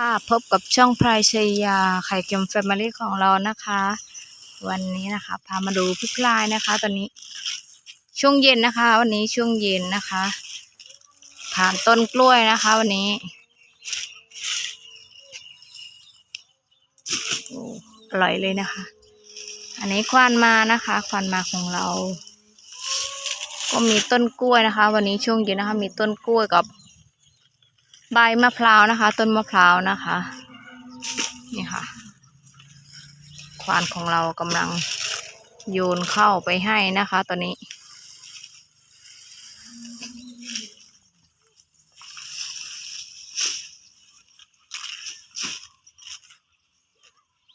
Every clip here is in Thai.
ค่ะพบกับช่องพรายชยาไข่เค็มแฟมิลี่ของเรานะคะ วันนี้นะคะ พามาดูพี่พลายนะคะ ตอนนี้ช่วงเย็นนะคะ วันนี้ช่วงเย็นนะคะ ผ่านต้นกล้วยนะคะ วันนี้โอ้อร่อยเลยนะคะ อันนี้ควานมานะคะ ควานมาของเรา ก็มีต้นกล้วยนะคะ วันนี้ช่วงเย็นนะคะ มีต้นกล้วยกับ ใบมะพร้าวนะคะ ต้นมะพร้าวนะคะ นี่ค่ะ ควานของเรากำลังโยนเข้าไปให้นะคะ ตอนนี้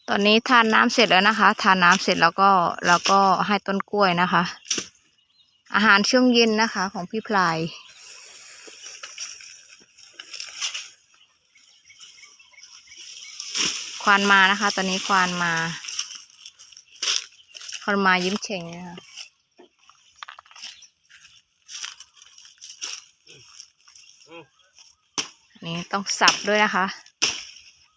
ตอนนี้ทานน้ำเสร็จแล้วนะคะ ทานน้ำเสร็จแล้วก็แล้วก็ให้ต้นกล้วยนะคะ อาหารช่วงเย็นนะคะของพี่พลาย ควานมานะคะ ตอนนี้ควานมา ควานมายิ้มเฉ่งนะคะนนี้ต้องสับด้วยนะคะ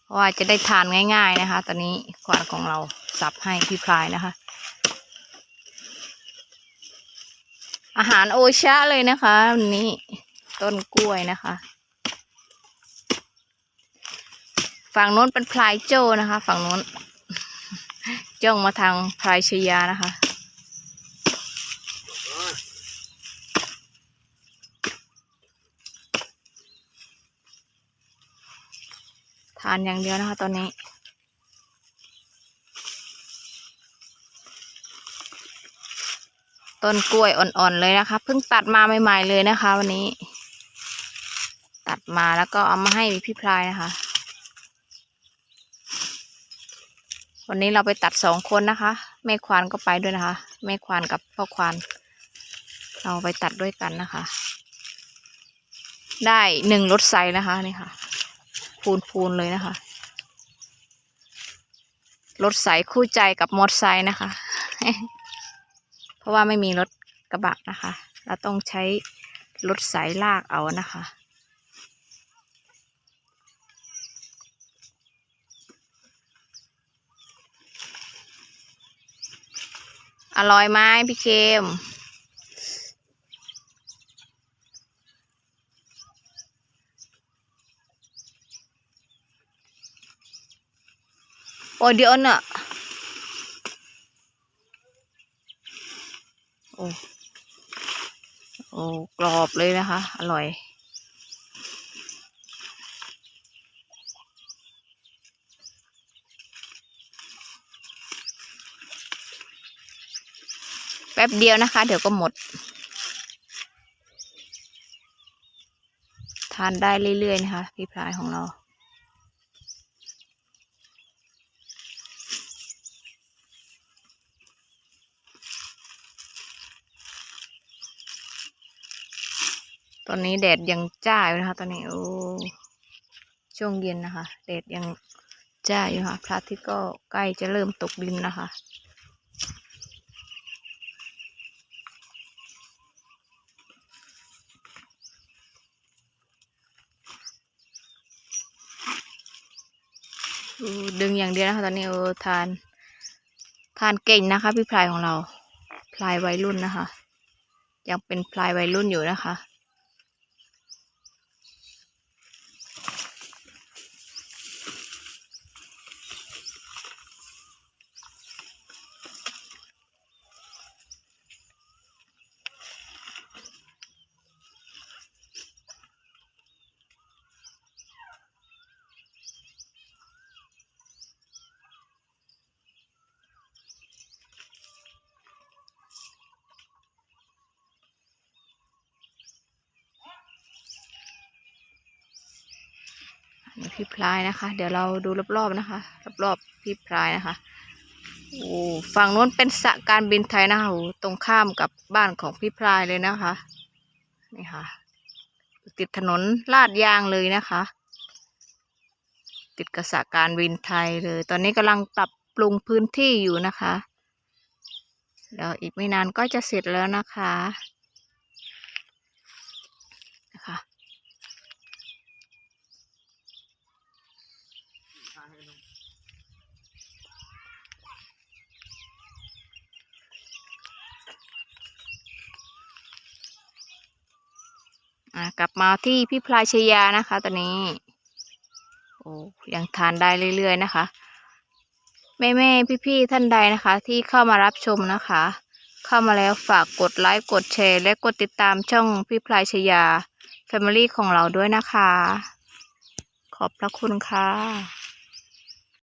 เพราะว่าจะได้ทานง่าย ๆนะคะ ตอนนี้ควานของเราสับให้พี่พลายนะคะ อาหารโอชะเลยนะคะวันนี้ต้นกล้วยนะคะ ฝั่งโน้นเป็นพลายโจ้นะคะ ฝั่งโน้นจ้องมาทางพลายชยานะคะ ทานอย่างเดียวนะคะตอนนี้ต้นกล้วยอ่อนๆเลยนะคะเพิ่งตัดมาใหม่ๆเลยนะคะ วันนี้ ตัดมาแล้วก็เอามาให้พี่พลายนะคะ วันนี้เราไปตัดสองคนนะคะ แม่ควานก็ไปด้วยนะคะ แม่ควานกับพ่อควาน เราไปตัดด้วยกันนะคะ ได้หนึ่งรถไซนะคะนี่ค่ะพูนพูนเลยนะคะรถไซคู่ใจกับมอเตอร์ไซค์นะคะ เพราะว่าไม่มีรถกระบะนะคะ เราต้องใช้รถไสลากเอานะคะ อร่อยไหมพี่เคมโอ้เดี๋ยวน่ะโอ้โอ้กรอบเลยนะคะ อร่อย แป๊บเดียวนะคะ เดี๋ยวก็หมด ทานได้เรื่อยๆนะคะพี่พลายของเรา ตอนนี้แดดยังจ้าอยู่นะคะ ตอนนี้โอ้ช่วงเย็นนะคะแดดยังจ้าอยู่ค่ะพระอาทิตย์ก็ใกล้จะเริ่มตกดินนะคะ ดึงอย่างเดียวนะคะตอนนี้เออทาน ทานเก่งนะคะ พี่พลายของเรา พลายวัยรุ่นนะคะ ยังเป็นพลายวัยรุ่นอยู่นะคะ พี่พลายนะคะ เดี๋ยวเราดูรอบๆนะคะ รอบๆพี่พลายนะคะโอ้ฝั่งนู้นเป็นสระการบินไทยนะคะโอ้ตรงข้ามกับบ้านของพี่พลายเลยนะคะนี่ค่ะ ติดถนนลาดยางเลยนะคะ ติดกับสระการบินไทยเลย ตอนนี้กำลังปรับปรุงพื้นที่อยู่นะคะเดี๋ยวอีกไม่นานก็จะเสร็จแล้วนะคะ อะกลับมาที่พี่พลายชยานะคะ ตอนนี้ โอ้ยังทานได้เรื่อยๆนะคะ แม่แม่พี่พี่ๆท่านใดนะคะ ที่เข้ามารับชมนะคะ เข้ามาแล้วฝากกดไลค์กดแชร์ และกดติดตามช่องพี่พลายชยา Family ของเราด้วยนะคะ ขอบพระคุณค่ะ